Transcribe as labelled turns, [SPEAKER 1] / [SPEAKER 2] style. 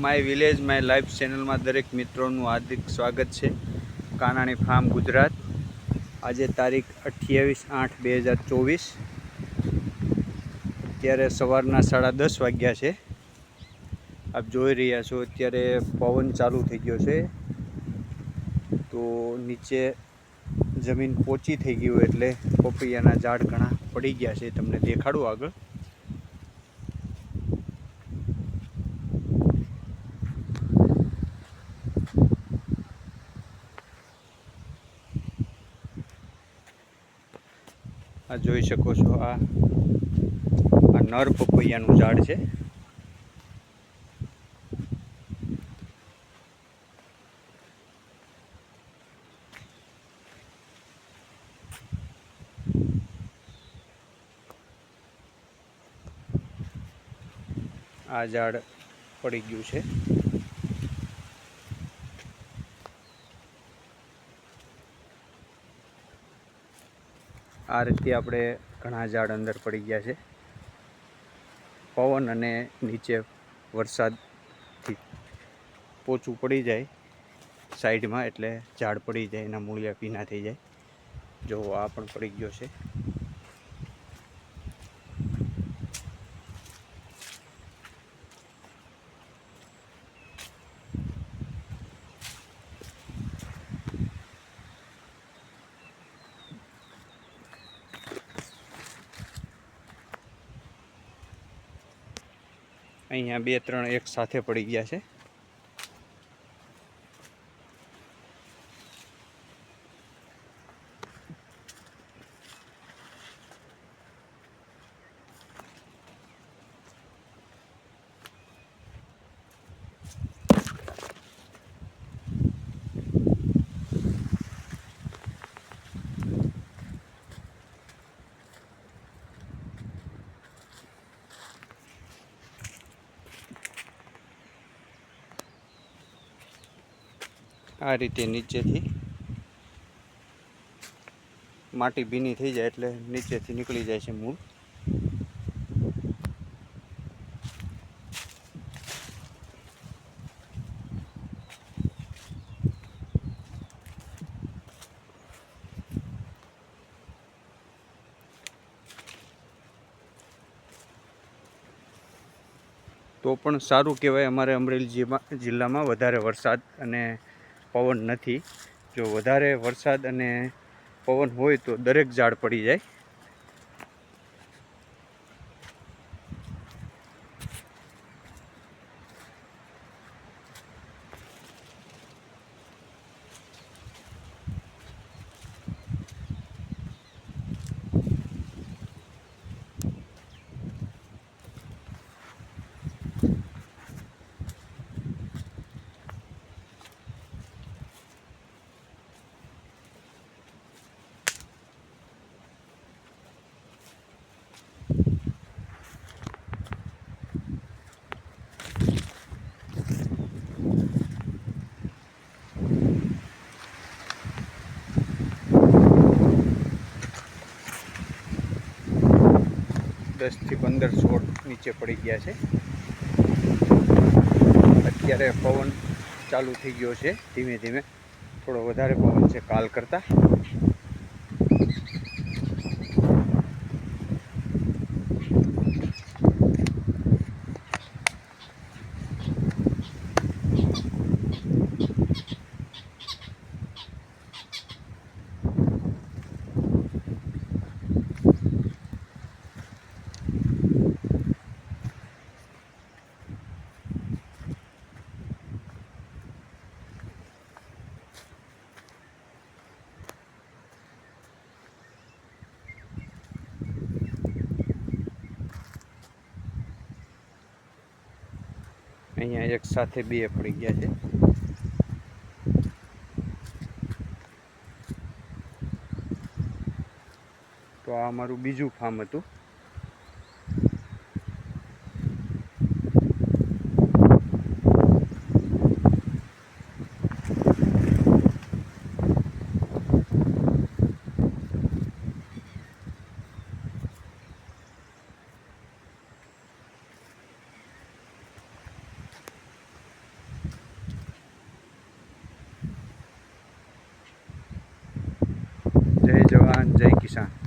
[SPEAKER 1] My village, my life ચેનલમાં દરેક મિત્રોનું હાર્દિક સ્વાગત છે. કાનાણી ફાર્મ ગુજરાત. આજે તારીખ અઠ્યાવીસ આઠ બે હજાર ચોવીસ. અત્યારે સવારના સાડા દસ વાગ્યા છે. આપ જોઈ રહ્યા છો, અત્યારે પવન ચાલુ થઈ ગયો છે. તો નીચે જમીન પોચી થઈ ગઈ હોય એટલે પપૈયાના ઝાડ ઘણા પડી ગયા છે. તમને દેખાડું આગળ. આ જોઈ શકો છો આ આ નર પપૈયાનું ઝાડ છે. આ ઝાડ પડી ગયું છે. આ રીતે આપણે ઘણા ઝાડ અંદર પડી ગયા છે. પવન અને નીચે વરસાદથી પોચું પડી જાય. સાઈડમાં એટલે ઝાડ પડી જાય એના મૂળિયા ભીના થઈ જાય. જો આ પણ પડી ગયો છે. અહીંયા બે ત્રણ એક સાથે પડી ગયા છે. આ રીતે નીચેથી માટી ભીની થઈ જાય એટલે નીચેથી નીકળી જાય છે મૂળ. તો પણ સારું કહેવાય અમારે અમરેલી જિલ્લામાં વધારે વરસાદ અને પવન નથી. જો વધારે વરસાદ અને પવન હોય તો દરેક ઝાડ પડી જાય. દસથી પંદર છોડ નીચે પડી ગયા છે. અત્યારે પવન ચાલુ થઈ ગયો છે. ધીમે ધીમે થોડો વધારે પવન છે કાલ કરતાં. અહીંયા એક સાથે બે પડી ગયા છે. તો આ અમારું બીજું ફાર્મ હતું. જવાન જય કિસાન